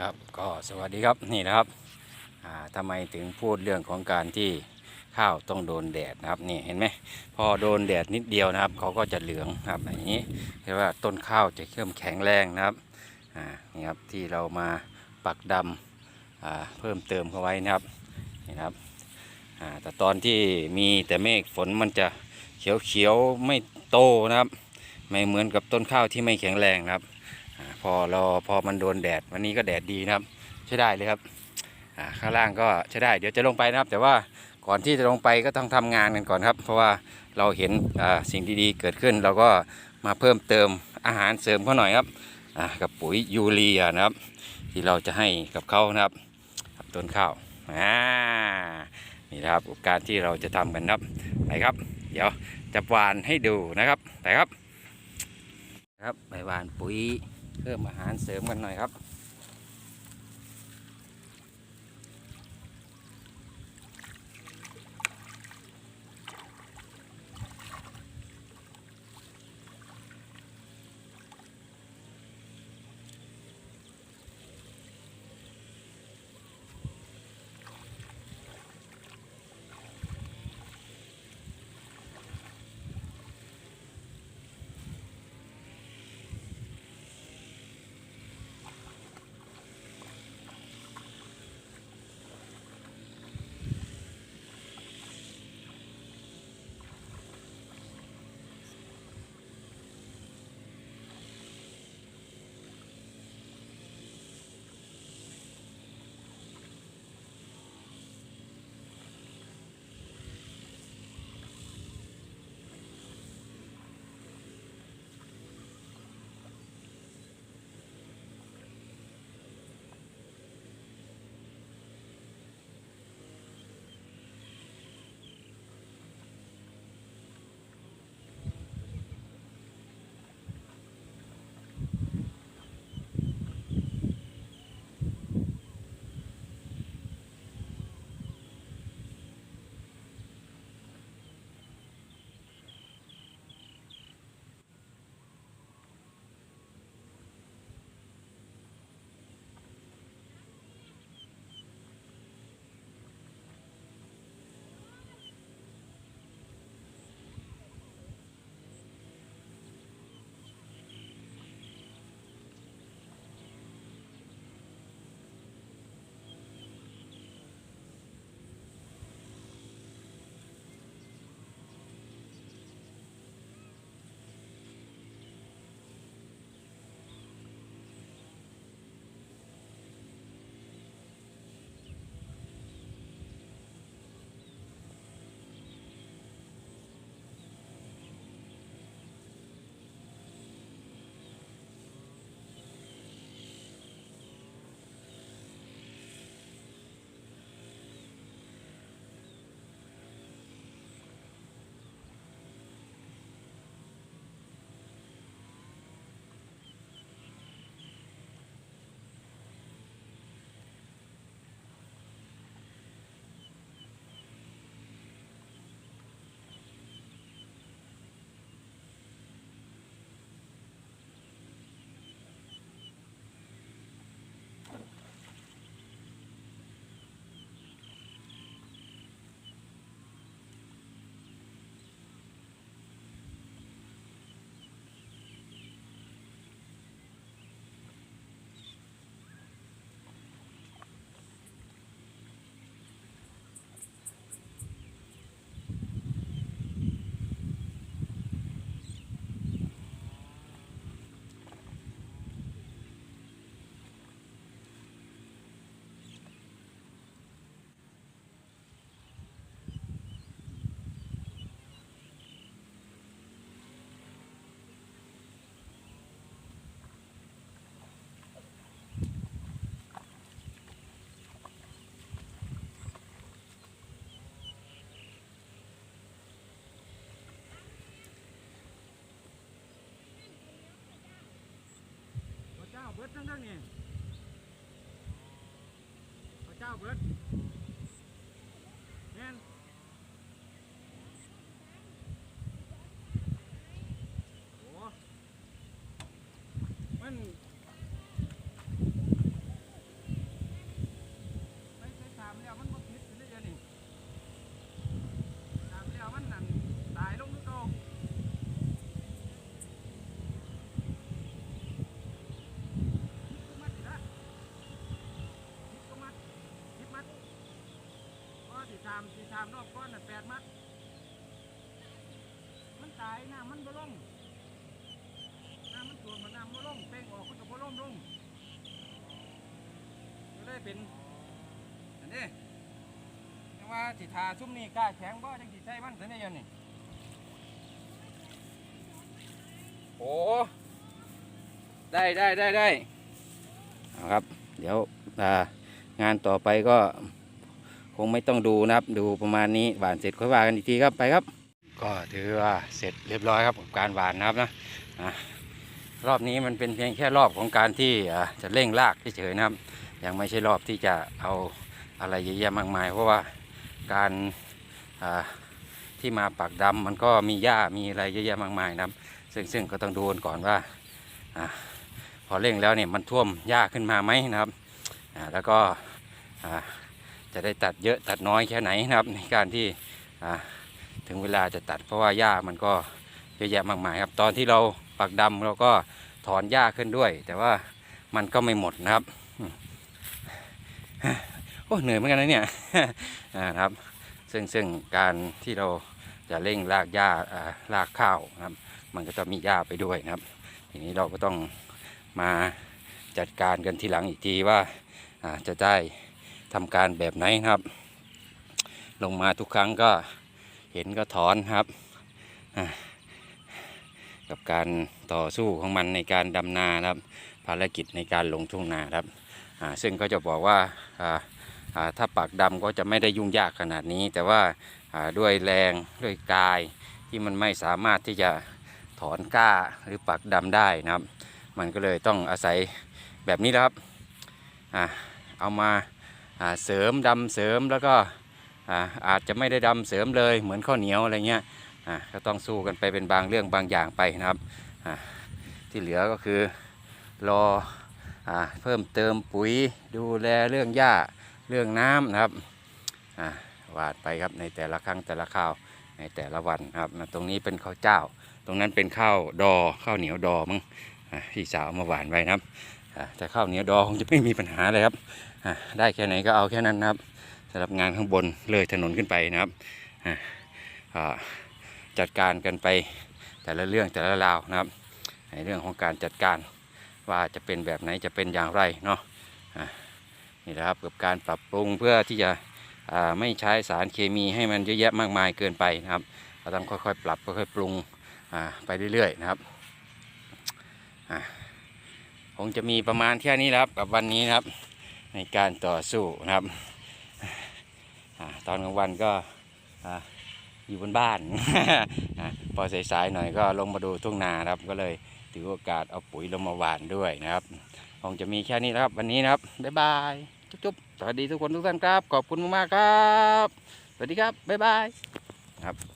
ครับก็สวัสดีครับนี่นะครับอ่าทำไมถึงพูดเรื่องของการที่ข้าวต้องโดนแดดนะครับนี่เห็นไหมพอโดนแดดนิดเดียวนะครับเขาก็จะเหลืองครับอย่างนี้เรียกว่าต้นข้าวจะเริ่มแข็งแรงนะครับนี่ครับที่เรามาปักดำอ่าเพิ่มเติมเข้าไว้นะครับนี่นะครับแต่ตอนที่มีแต่เมฆฝนมันจะเขียวๆไม่โตนะครับ ไม่เหมือนกับต้นข้าวที่ไม่แข็งแรงนะครับ พอเราพอมันโดนแดดวันนี้ก็แดดดีนะครับ ใช้ได้เลยครับข้างล่างก็ใช้ได้เดี๋ยวจะลงไปนะครับ แต่ว่าก่อนที่จะลงไปก็ต้องทำงานกันก่อนครับ เพราะว่าเราเห็นสิ่งดีๆเกิดขึ้น เราก็มาเพิ่มเติมอาหารเสริมเขาหน่อยครับกับปุ๋ยยูเรียนะครับ ที่เราจะให้กับเขานะครับกับต้นข้าวอ่านี่นะครับการที่เราจะทำกันครับไปครับ เดี๋ยวจะหวานให้ดูนะครับไปครับ ครับไปหวานปุ๋ย เพิ่มอาหารเสริมกันหน่อยครับ เบิดทั้งทั้งนี่พระเจ้าเบิดแม่นโอ้มัน สามสี่สามรอบก้อนน่ะแปดมัด มันตายน้ำมันบ่ลงน้ำมันตัวมันน้ำบ่ลงเป้งออกมันก็บ่ลงลงก็เลยเป็นอันนี้ยังว่าสิทาซุ่มนี่กล้าแข็งบ่จังสิใช้มันซั่นได้ยังนี่โอ้ได้ได้ได้ได้ครับ เดี๋ยวงานต่อไปก็ คงไม่ต้องดูนะครับ ดูประมาณนี้หวานเสร็จค่อยว่ากันอีกทีครับไปครับ ก็ถือว่าเสร็จเรียบร้อยครับกับการหวานนะครับนะรอบนี้มันเป็นเพียงแค่รอบของการที่จะเร่งรากเฉยๆนะครับ ยังไม่ใช่รอบที่จะเอาอะไรเยอะแยะมากมาย เพราะว่าการที่มาปักดำมันก็มีหญ้ามีอะไรเยอะแยะมากมายนะครับ ซึ่งซึ่งก็ต้องดูก่อนว่าอพอเร่งแล้วเนี่ยมันท่วมหญ้าขึ้นมาไหมนะครับแล้วก็ จะได้ตัดเยอะตัดน้อยแค่ไหนนะครับ ในการที่ถึงเวลาจะตัดเพราะว่าหญ้ามันก็เยอะแยะมากมายครับ ตอนที่เราปักดำเราก็ถอนหญ้าขึ้นด้วย แต่ว่ามันก็ไม่หมดนะครับโอ้เหนื่อยเหมือนกันนะเนี่ยนะครับ ซึ่งซึ่งการที่เราจะเร่งรากหญ้าอ่ากข้าวนะครับ มันก็จะมีหญ้าไปด้วยนะครับ ทีนี้เราก็ต้องมาจัดการกันทีหลังอีกทีว่าจะได้ ทำการแบบไหนนะครับ ลงมาทุกครั้งก็เห็นก็ถอนครับกับการต่อสู้ของมันในการดำนานะครับ ภารกิจในการลงทุ่งนาครับอ่าซึ่งก็จะบอกว่าอ่าอ่าถ้าปักดำก็จะไม่ได้ยุ่งยากขนาดนี้ แต่ว่าอ่าด้วยแรงด้วยกายที่มันไม่สามารถที่จะถอนกล้าหรือปักดำได้นะครับ มันก็เลยต้องอาศัยแบบนี้แหละครับอ่าเอามา เสริมดำเสริมแล้วก็อาอาจจะไม่ได้ดำเสริมเลยเหมือนข้าวเหนียวอะไรเงี้ยก็ต้องสู้กันไปเป็นบางเรื่องบางอย่างไปนะครับที่เหลือก็คือรออเพิ่มเติมปุ๋ยดูแลเรื่องหญ้าเรื่องน้ำนะครับวาดไปครับในแต่ละครั้งแต่ละข้าวในแต่ละวันครับตรงนี้เป็นข้าวเจ้า ตรงนั้นเป็นข้าวดอข้าวเหนียวดอมั้งพี่สาวมาหวานไว้นะครับ แต่ข้าวเหนียวดอคงจะไม่มีปัญหาเลยครับได้แค่ไหนก็เอาแค่นั้นนะครับสำหรับงานข้างบนเลยถนนขึ้นไปนะครับจัดการกันไปแต่ละเรื่องแต่ละราวนะครับในเรื่องของการจัดการว่าจะเป็นแบบไหนจะเป็นอย่างไรเนาะนี่แหละครับกับการปรับปรุงเพื่อที่จะไม่ใช้สารเคมีให้มันเยอะแยะมากมายเกินไปนะครับเราต้องค่อยๆ ปรับค่อยๆปรุงไปเรื่อยๆนะครับ คงจะมีประมาณแค่นี้ครับ กับวันนี้ครับ ในการต่อสู้นะครับอตอนกลางวันก็อยู่บนบ้านอ่าพอสายๆหน่อยก็ลงมาดูทุ่งนาครับ ก็เลยถือโอกาสเอาปุ๋ยลงมาหว่านด้วยนะครับ คงจะมีแค่นี้นะครับ วันนี้นะครับ บ๊ายบาย จุ๊บๆ สวัสดีทุกคนทุกท่านครับ ขอบคุณมากๆครับ สวัสดีครับ บ๊ายบายครับ